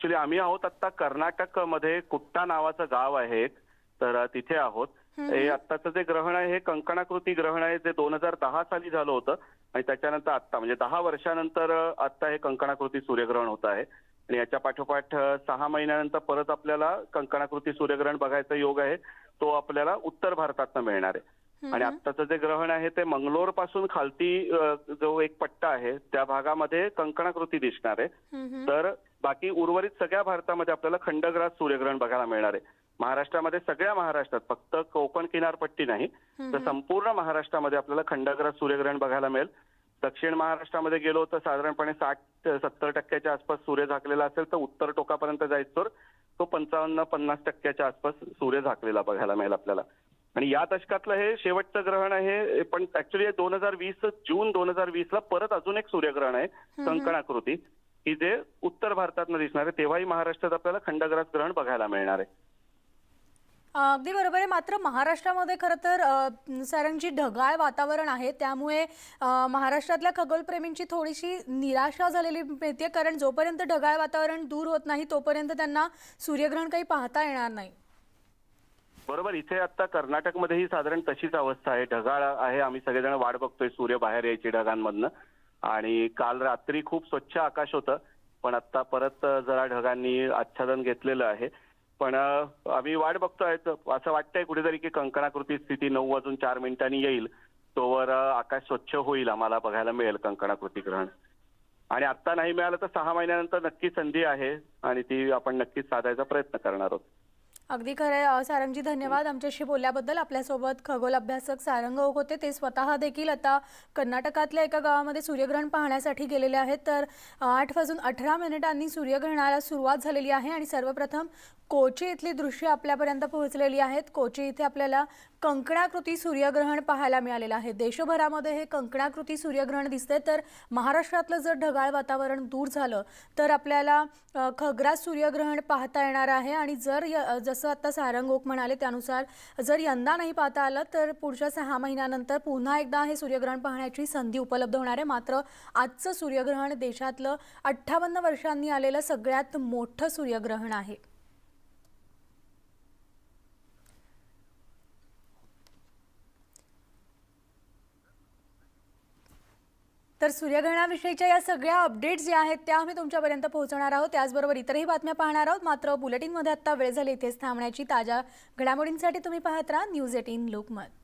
Actually आम्ही आहोत आता कर्नाटकमध्ये कुट्टा नावाचं गाव आहे एक. तर तिथे आहोत. हे आत्ताचं जे ग्रहण आहे हे कंकणाकृती ग्रहण आहे जे दोन हजार दहा साली झालं होतं. आणि त्याच्यानंतर आत्ता म्हणजे दहा वर्षानंतर आत्ता हे कंकणाकृती सूर्यग्रहण होत आहे. आणि याच्या पाठोपाठ सहा महिन्यानंतर परत आपल्याला कंकणाकृती सूर्यग्रहण बघायचा योग आहे. तो आपल्याला उत्तर भारतातनं मिळणार आहे. आणि आत्ताचं जे ग्रहण आहे ते मंगलोरपासून खालती जो एक पट्टा आहे त्या भागामध्ये कंकणाकृती दिसणार आहे. तर बाकी उर्वरित सगळ्या भारतामध्ये आपल्याला खंडग्रास सूर्यग्रहण बघायला मिळणार आहे. महाराष्ट्रामध्ये सगळ्या महाराष्ट्रात फक्त कोकण किनारपट्टी नाही तर संपूर्ण महाराष्ट्रामध्ये आपल्याला खंडग्रास सूर्यग्रहण बघायला मिळेल. दक्षिण महाराष्ट्रामध्ये गेलो तर साधारणपणे साठ सत्तर टक्क्याच्या आसपास सूर्य झाकलेला असेल तर उत्तर टोकापर्यंत जायचं तो पंचावन्न पन्नास टक्क्याच्या आसपास सूर्य झाकलेला बघायला मिळेल आपल्याला. आणि या दशकातलं हे शेवटचं ग्रहण आहे पण ऍक्च्युली दोन हजार वीस जून दोन हजार वीस ला परत अजून एक सूर्यग्रहण आहे कंकणाकृती की जे उत्तर भारतातनं दिसणार आहे तेव्हाही महाराष्ट्रात आपल्याला खंडग्रास ग्रहण बघायला मिळणार आहे. अगदी बरोबर आहे. मात्र महाराष्ट्रामध्ये खरं तर सारंगजी ढगाळ वातावरण आहे. त्यामुळे महाराष्ट्रातल्या खगोलप्रेमींची थोडीशी निराशा झालेली मिळते. कारण जोपर्यंत ढगाळ वातावरण दूर होत नाही तोपर्यंत त्यांना सूर्यग्रहण काही पाहता येणार नाही. बरोबर. इथे आता कर्नाटकमध्येही साधारण तशीच अवस्था आहे. ढगाळ आहे. आम्ही सगळेजण वाट बघतोय. सूर्य बाहेर यायची ढगांमधनं. आणि काल रात्री खूप स्वच्छ आकाश होतं पण आता परत जरा ढगांनी आच्छादन घेतलेलं आहे. पण आम्ही वाट बघतोय असं वाटतंय कुठेतरी की कंकणाकृती स्थिती नऊ वाजून चार मिनिटांनी येईल तोवर आकाश स्वच्छ होईल आम्हाला बघायला मिळेल कंकणाकृती ग्रहण. आणि आता नाही मिळालं तर सहा महिन्यानंतर नक्की संधी आहे आणि ती आपण नक्कीच साधायचा प्रयत्न करणार आहोत. अगदी खरं सारंगजी धन्यवाद आमच्याशी बोलल्याबद्दल. आपल्यासोबत खगोल अभ्यासक सारंग ओक होते. ते स्वतः देखील आता कर्नाटकातल्या एका गावामध्ये सूर्यग्रहण पाहण्यासाठी गेलेले आहेत. तर आठ वाजून अठरा मिनिटांनी सूर्यग्रहणाला सुरुवात झालेली आहे आणि सर्वप्रथम कोची इथली दृश्य आपल्यापर्यंत पोहोचलेली आहेत. कोची इथे आपल्याला कंकणाकृती सूर्यग्रहण पाहायला मिळालेलं आहे. देशभरामध्ये हे कंकणाकृती सूर्यग्रहण दिसतंय. तर महाराष्ट्रातलं जर ढगाळ वातावरण दूर झालं तर आपल्याला खग्रास सूर्यग्रहण पाहता येणार आहे. आणि जर जसं जसं आता सारंग ओक म्हणाले त्यानुसार जर यंदा नाही पाहता आलं तर पुढच्या सहा महिन्यानंतर पुन्हा एकदा हे सूर्यग्रहण पाहण्याची संधी उपलब्ध होणार आहे. मात्र आजचं सूर्यग्रहण देशातलं अठ्ठावन्न वर्षांनी आलेलं सगळ्यात मोठं सूर्यग्रहण आहे. तर सूर्यग्रहणाविषयीच्या या सगळ्या अपडेट्स ज्या आहेत त्या आम्ही तुमच्यापर्यंत पोहोचवणार आहोत. त्याचबरोबर इतरही बातम्या पाहणार आहोत. मात्र बुलेटिनमध्ये आत्ता वेळ झाली इथेच थांबण्याची ताज्या घडामोडींसाठी तुम्ही पाहत राहा. News eighteen Lokmat.